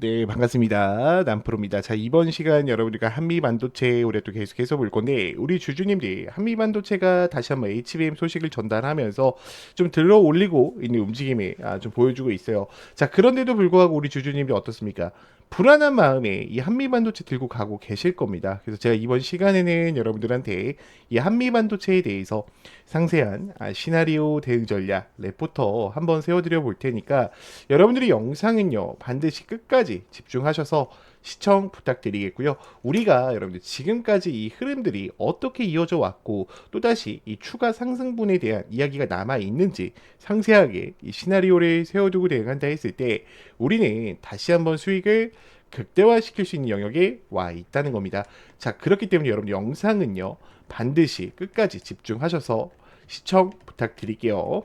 네, 반갑습니다. 남프로입니다. 자, 이번 시간 여러분들과 한미 반도체 우리 또 계속해서 볼 건데, 우리 주주님들이 한미 반도체가 다시 한번 HBM 소식을 전달하면서 좀 들어 올리고 있는 움직임이 아, 좀 보여주고 있어요. 자, 그런데도 불구하고 우리 주주님들이 어떻습니까? 불안한 마음에 이 한미 반도체 들고 가고 계실 겁니다. 그래서 제가 이번 시간에는 여러분들한테 이 한미 반도체에 대해서 상세한 아, 시나리오 대응 전략 레포터 한번 세워드려 볼 테니까 여러분들이 영상은요 반드시 끝까지 집중하셔서 시청 부탁드리겠고요. 우리가 여러분들 지금까지 이 흐름들이 어떻게 이어져 왔고 또다시 이 추가 상승분에 대한 이야기가 남아 있는지 상세하게 이 시나리오를 세워두고 대응한다 했을 때 우리는 다시 한번 수익을 극대화시킬 수 있는 영역에 와 있다는 겁니다. 자, 그렇기 때문에 여러분 영상은요 반드시 끝까지 집중하셔서 시청 부탁드릴게요.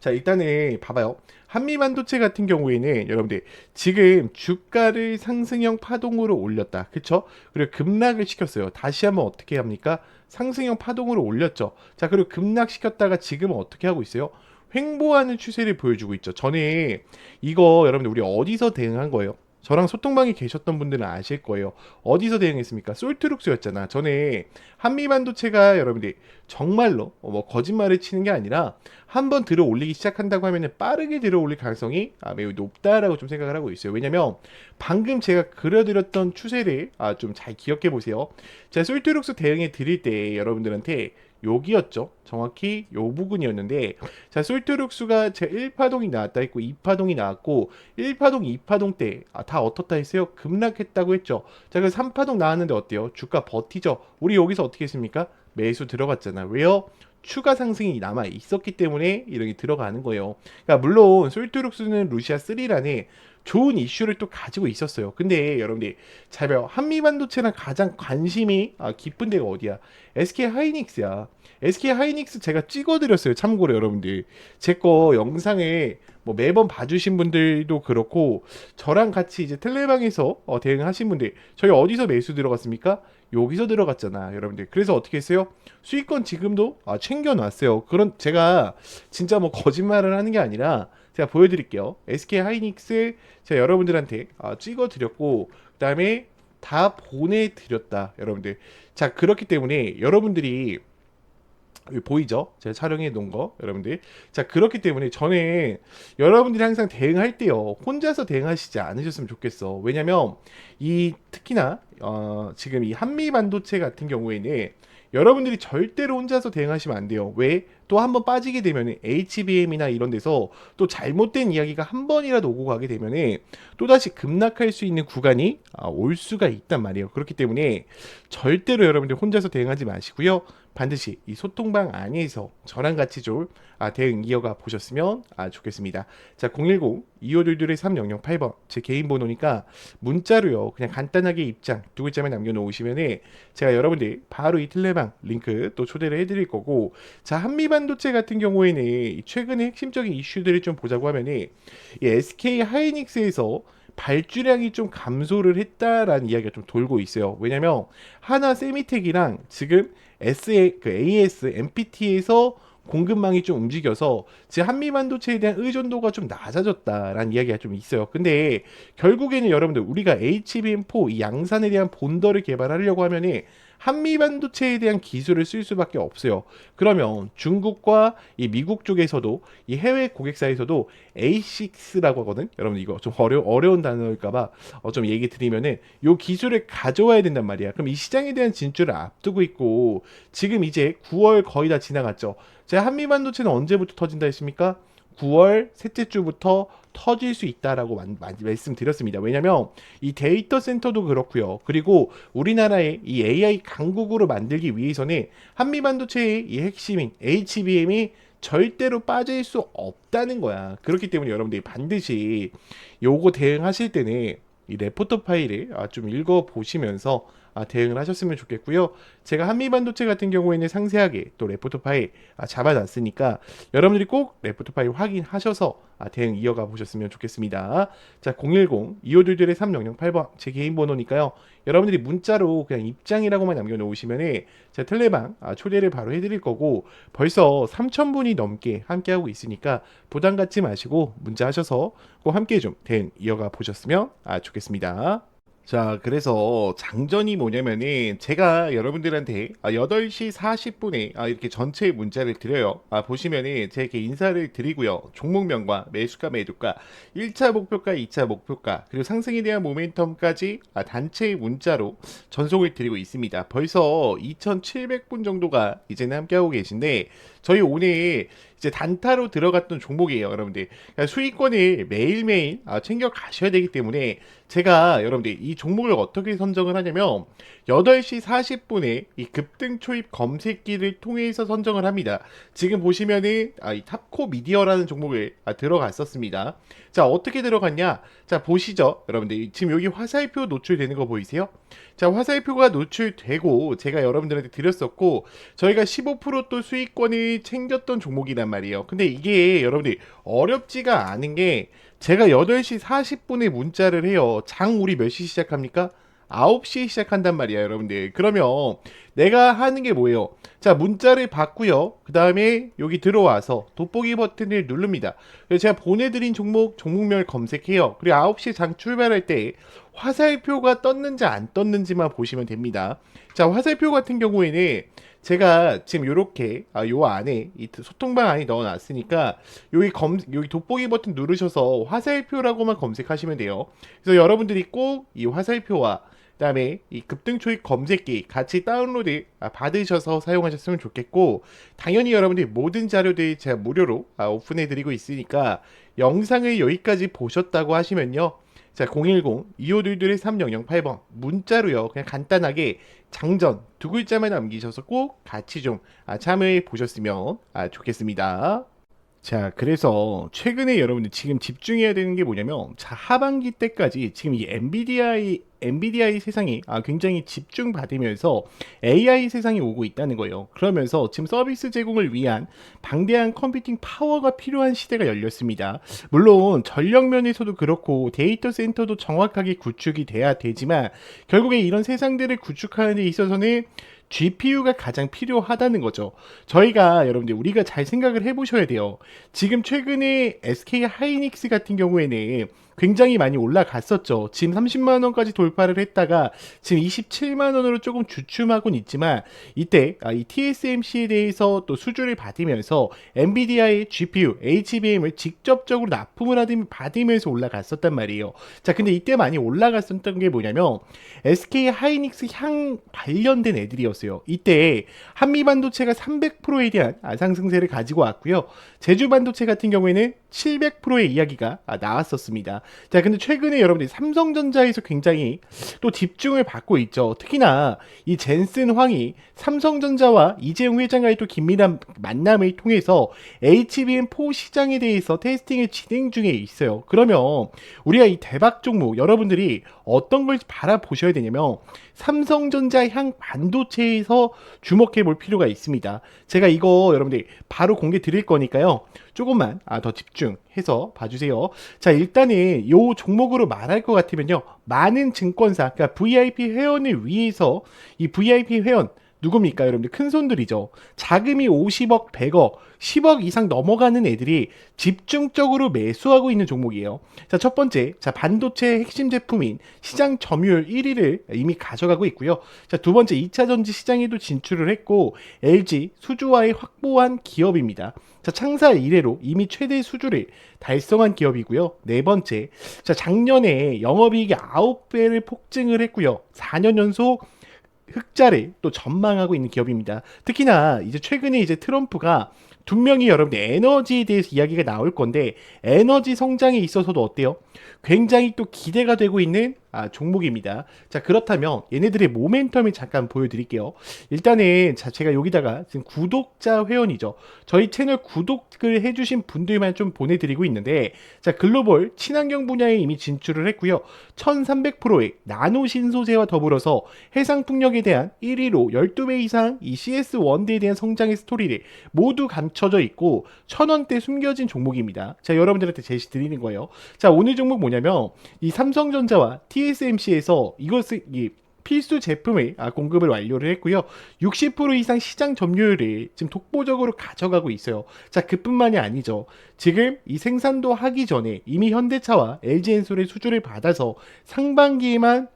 자, 일단은 봐봐요. 한미 반도체 같은 경우에는 여러분들 지금 주가를 상승형 파동으로 올렸다. 그쵸? 그리고 급락을 시켰어요. 다시 한번 어떻게 합니까? 상승형 파동으로 올렸죠. 자, 그리고 급락시켰다가 지금은 어떻게 하고 있어요? 횡보하는 추세를 보여주고 있죠. 전에 이거 여러분들 우리 어디서 대응한 거예요? 저랑 소통방에 계셨던 분들은 아실 거예요. 어디서 대응했습니까? 솔트룩스였잖아. 전에 한미반도체가 여러분들이 정말로 뭐 거짓말을 치는 게 아니라 한번 들어 올리기 시작한다고 하면 빠르게 들어 올릴 가능성이 아, 매우 높다라고 좀 생각을 하고 있어요. 왜냐면 방금 제가 그려드렸던 추세를 아, 좀 잘 기억해 보세요. 자, 솔트룩스 대응해 드릴 때 여러분들한테 여기였죠. 정확히 요 부분이었는데 자 솔트룩스가 제 1파동이 나왔다 했고 2파동이 나왔고 1파동 2파동 때다 아, 어떻다 했어요? 급락했다고 했죠. 자 그래서 3파동 나왔는데 어때요? 주가 버티죠. 우리 여기서 어떻게 했습니까? 매수 들어갔잖아. 왜요? 추가 상승이 남아 있었기 때문에 이렇게 들어가는 거예요. 그러니까 물론 솔트룩스는 루시아 3라는 좋은 이슈를 또 가지고 있었어요. 근데 여러분들 잘 봐요. 한미 반도체랑 가장 관심이 아, 깊은 데가 어디야? SK 하이닉스야. SK 하이닉스 제가 찍어드렸어요. 참고로 여러분들 제 거 영상에 뭐 매번 봐주신 분들도 그렇고 저랑 같이 이제 텔레방에서 어, 대응하신 분들 저희 어디서 매수 들어갔습니까? 여기서 들어갔잖아 여러분들 그래서 어떻게 했어요 수익권 지금도 아, 챙겨놨어요 그런 제가 진짜 뭐 거짓말을 하는 게 아니라 제가 보여드릴게요 SK 하이닉스 제가 여러분들한테 아, 찍어드렸고 그 다음에 다 보내드렸다 여러분들 자 그렇기 때문에 여러분들이 보이죠? 제가 촬영해 놓은 거 여러분들 자 그렇기 때문에 저는 여러분들이 항상 대응할 때요 혼자서 대응하시지 않으셨으면 좋겠어 왜냐면 이 특히나 어, 지금 이 한미 반도체 같은 경우에는 여러분들이 절대로 혼자서 대응하시면 안 돼요. 왜? 또 한 번 빠지게 되면 HBM이나 이런 데서 또 잘못된 이야기가 한 번이라도 오고 가게 되면 또다시 급락할 수 있는 구간이 아, 올 수가 있단 말이에요. 그렇기 때문에 절대로 여러분들 혼자서 대응하지 마시고요. 반드시 이 소통방 안에서 저랑 같이 좀 아, 대응 이어가 보셨으면 아, 좋겠습니다. 자, 010-2522-3008번 제 개인 번호니까 문자로요. 그냥 간단하게 입장 두 글자만 남겨놓으시면은 제가 여러분들 바로 이 텔레방 링크 또 초대를 해드릴 거고 자, 한미반 도체 같은 경우에는 최근에 핵심적인 이슈들을 좀 보자고 하면은 이 SK 하이닉스에서 발주량이 좀 감소를 했다라는 이야기가 좀 돌고 있어요. 왜냐면 하나 세미텍이랑 지금 SA, 그 AS, MPT에서 공급망이 좀 움직여서 제 한미 반도체에 대한 의존도가 좀 낮아졌다라는 이야기가 좀 있어요. 근데 결국에는 여러분들 우리가 HBM4 이 양산에 대한 본더를 개발하려고 하면은 한미 반도체에 대한 기술을 쓸 수밖에 없어요. 그러면 중국과 이 미국 쪽에서도 이 해외 고객사에서도 A6라고 하거든. 여러분 이거 좀 어려 어려운 단어일까봐 어, 좀 얘기 드리면은 요 기술을 가져와야 된단 말이야. 그럼 이 시장에 대한 진출을 앞두고 있고 지금 이제 9월 거의 다 지나갔죠. 제가 한미 반도체는 언제부터 터진다 했습니까? 9월 셋째 주부터 터질 수 있다라고 만, 만, 말씀드렸습니다. 왜냐면 이 데이터 센터도 그렇고요. 그리고 우리나라의 이 AI 강국으로 만들기 위해서는 한미 반도체의 이 핵심인 HBM이 절대로 빠질 수 없다는 거야. 그렇기 때문에 여러분들이 반드시 요거 대응하실 때는 이 레포터 파일을 아, 좀 읽어 보시면서 아, 대응을 하셨으면 좋겠고요. 제가 한미반도체 같은 경우에는 상세하게 또 레포트 파일 아, 잡아놨으니까 여러분들이 꼭 레포트 파일 확인하셔서 아, 대응 이어가 보셨으면 좋겠습니다. 자, 010-2522의 3008번 제 개인 번호니까요. 여러분들이 문자로 그냥 입장이라고만 남겨놓으시면은 제가 텔레방 아, 초대를 바로 해드릴 거고 벌써 3,000분이 넘게 함께하고 있으니까 부담 갖지 마시고 문자 하셔서 꼭 함께 좀 대응 이어가 보셨으면 아, 좋겠습니다. 자, 그래서 장전이 뭐냐면은 제가 여러분들한테 아, 8시 40분에 아, 이렇게 전체 문자를 드려요. 아, 보시면은 이렇게 인사를 드리고요. 종목명과 매수가 매도가, 1차 목표가, 2차 목표가, 그리고 상승에 대한 모멘텀까지 아, 단체 문자로 전송을 드리고 있습니다. 벌써 2,700분 정도가 이제는 함께하고 계신데 저희 오늘 이제 단타로 들어갔던 종목이에요, 여러분들. 그러니까 수익권을 매일매일 아, 챙겨 가셔야 되기 때문에 제가 여러분들 이 종목을 어떻게 선정을 하냐면 8시 40분에 이 급등 초입 검색기를 통해서 선정을 합니다. 지금 보시면은 아, 이 탑코 미디어라는 종목을 아, 들어갔었습니다. 자, 어떻게 들어갔냐? 자, 보시죠. 여러분들 지금 여기 화살표 노출되는 거 보이세요? 자, 화살표가 노출되고 제가 여러분들한테 드렸었고 저희가 15%또 수익권을 챙겼던 종목이 란 말이에요. 근데 이게 여러분들 어렵지가 않은 게 제가 8시 40분에 문자를 해요. 장 우리 몇 시 시작합니까? 9시에 시작한단 말이야, 여러분들. 그러면 내가 하는 게 뭐예요? 자, 문자를 받고요. 그 다음에 여기 들어와서 돋보기 버튼을 누릅니다. 그래서 제가 보내드린 종목, 종목명을 검색해요. 그리고 9시에 장 출발할 때 화살표가 떴는지 안 떴는지만 보시면 됩니다. 자, 화살표 같은 경우에는 제가 지금 요렇게 아, 요 안에 이 소통방 안에 넣어놨으니까 여기 검 여기 돋보기 버튼 누르셔서 화살표라고만 검색하시면 돼요. 그래서 여러분들이 꼭 이 화살표와 그다음에 이 급등 초입 검색기 같이 다운로드 아, 받으셔서 사용하셨으면 좋겠고 당연히 여러분들이 모든 자료들 제가 무료로 아, 오픈해드리고 있으니까 영상을 여기까지 보셨다고 하시면요. 자, 010-2522-3008번 문자로요. 그냥 간단하게 장전 두 글자만 남기셔서 꼭 같이 좀 아, 참여해 보셨으면 아, 좋겠습니다. 자, 그래서 최근에 여러분들 지금 집중해야 되는 게 뭐냐면 자, 하반기 때까지 지금 이 엔비디아의 엔비디아의 세상이 아, 굉장히 집중받으면서 AI 세상이 오고 있다는 거예요. 그러면서 지금 서비스 제공을 위한 방대한 컴퓨팅 파워가 필요한 시대가 열렸습니다. 물론 전력 면에서도 그렇고 데이터 센터도 정확하게 구축이 돼야 되지만 결국에 이런 세상들을 구축하는 데 있어서는 GPU가 가장 필요하다는 거죠. 저희가 여러분들 우리가 잘 생각을 해보셔야 돼요. 지금 최근에 SK 하이닉스 같은 경우에는 굉장히 많이 올라갔었죠. 지금 30만 원까지 돌파를 했다가 지금 27만 원으로 조금 주춤하곤 있지만 이때 아, 이 TSMC에 대해서 또 수주를 받으면서 엔비디아의 GPU, HBM을 직접적으로 납품을 받으면서 올라갔었단 말이에요. 자, 근데 이때 많이 올라갔었던 게 뭐냐면 SK 하이닉스 향 관련된 애들이었어요. 이때 한미 반도체가 300%에 대한 아, 상승세를 가지고 왔고요. 제주 반도체 같은 경우에는 700%의 이야기가 아, 나왔었습니다. 자, 근데 최근에 여러분들이 삼성전자에서 굉장히 또 집중을 받고 있죠. 특히나 이 젠슨 황이 삼성전자와 이재용 회장과의 또 긴밀한 만남을 통해서 HBM4 시장에 대해서 테스팅을 진행 중에 있어요. 그러면 우리가 이 대박 종목 여러분들이 어떤 걸 바라보셔야 되냐면 삼성전자 향 반도체에서 주목해 볼 필요가 있습니다. 제가 이거 여러분들 바로 공개 드릴 거니까요. 조금만 아, 더 집중해서 봐주세요. 자, 일단은 요 종목으로 말할 것 같으면요. 많은 증권사, 그러니까 VIP 회원을 위해서 이 VIP 회원 누굽니까? 여러분들 큰 손들이죠. 자금이 50억, 100억, 10억 이상 넘어가는 애들이 집중적으로 매수하고 있는 종목이에요. 자, 첫 번째, 자, 반도체 핵심 제품인 시장 점유율 1위를 이미 가져가고 있고요. 자, 두 번째, 2차 전지 시장에도 진출을 했고, LG 수주와의 확보한 기업입니다. 자, 창사 이래로 이미 최대 수주를 달성한 기업이고요. 네 번째, 자, 작년에 영업이익이 9배를 폭증을 했고요. 4년 연속 흑자를 또 전망하고 있는 기업입니다. 특히나 이제 최근에 이제 트럼프가 분명히 여러분들 에너지에 대해서 이야기가 나올 건데 에너지 성장에 있어서도 어때요? 굉장히 또 기대가 되고 있는 아, 종목입니다. 자, 그렇다면 얘네들의 모멘텀을 잠깐 보여드릴게요. 일단은 자, 제가 여기다가 지금 구독자 회원이죠. 저희 채널 구독을 해주신 분들만 좀 보내드리고 있는데, 자, 글로벌 친환경 분야에 이미 진출을 했고요. 1300%의 나노 신소재와 더불어서 해상 풍력에 대한 1위로 12배 이상 이 CS 원대에 대한 성장의 스토리를 모두 감춰져 있고 1000원대 숨겨진 종목입니다. 자, 여러분들한테 제시 드리는 거예요. 자, 오늘 종목 뭐냐면 이 삼성전자와 TSMC에서 이것을 이 필수 제품의 아, 공급을 완료를 했고요. 60% 이상 시장 점유율을 지금 독보적으로 가져가고 있어요. 자, 그뿐만이 아니죠. 지금 이 생산도 하기 전에 이미 현대차와 LG엔솔의 수주를 받아서 상반기에만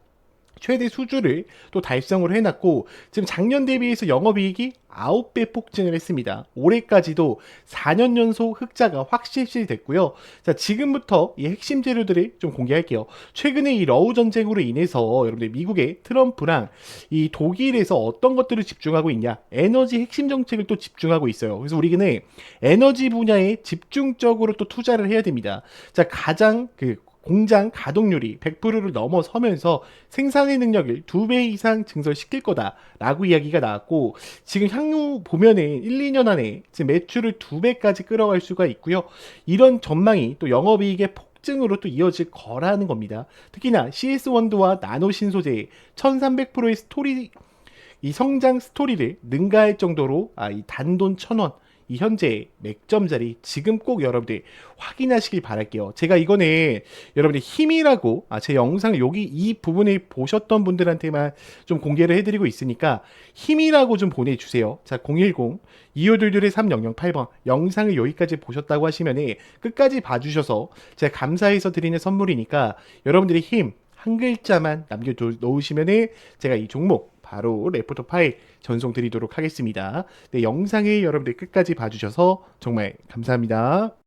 최대 수주를 또 달성을 해놨고 지금 작년 대비해서 영업이익이 9배 폭증을 했습니다. 올해까지도 4년 연속 흑자가 확실시 됐고요. 자 지금부터 이 핵심 재료들을 좀 공개할게요. 최근에 이 러우 전쟁으로 인해서 여러분들 미국의 트럼프랑 이 독일에서 어떤 것들을 집중하고 있냐 에너지 핵심 정책을 또 집중하고 있어요. 그래서 우리는 에너지 분야에 집중적으로 또 투자를 해야 됩니다. 자 가장 그 공장 가동률이 100%를 넘어서면서 생산의 능력을 두배 이상 증설시킬 거다라고 이야기가 나왔고 지금 향후 보면은 1, 2년 안에 지금 매출을 두 배까지 끌어갈 수가 있고요. 이런 전망이 또 영업이익의 폭증으로 또 이어질 거라는 겁니다. 특히나 CS 원드와 나노 신소재의 1300%의 스토리 이 성장 스토리를 능가할 정도로 아, 이 단돈 천 원, 이 현재 맥점 자리 지금 꼭 여러분들 확인하시길 바랄게요. 제가 이거는 여러분들 힘이라고 아, 제 영상을 여기 이 부분을 보셨던 분들한테만 좀 공개를 해드리고 있으니까 힘이라고 좀 보내주세요. 자, 010 2522의 3008번 영상을 여기까지 보셨다고 하시면 끝까지 봐주셔서 제가 감사해서 드리는 선물이니까 여러분들의 힘한 글자만 남겨 놓으시면 제가 이 종목 바로 레포터 파일 전송 드리도록 하겠습니다. 네, 영상을 여러분들 끝까지 봐주셔서 정말 감사합니다.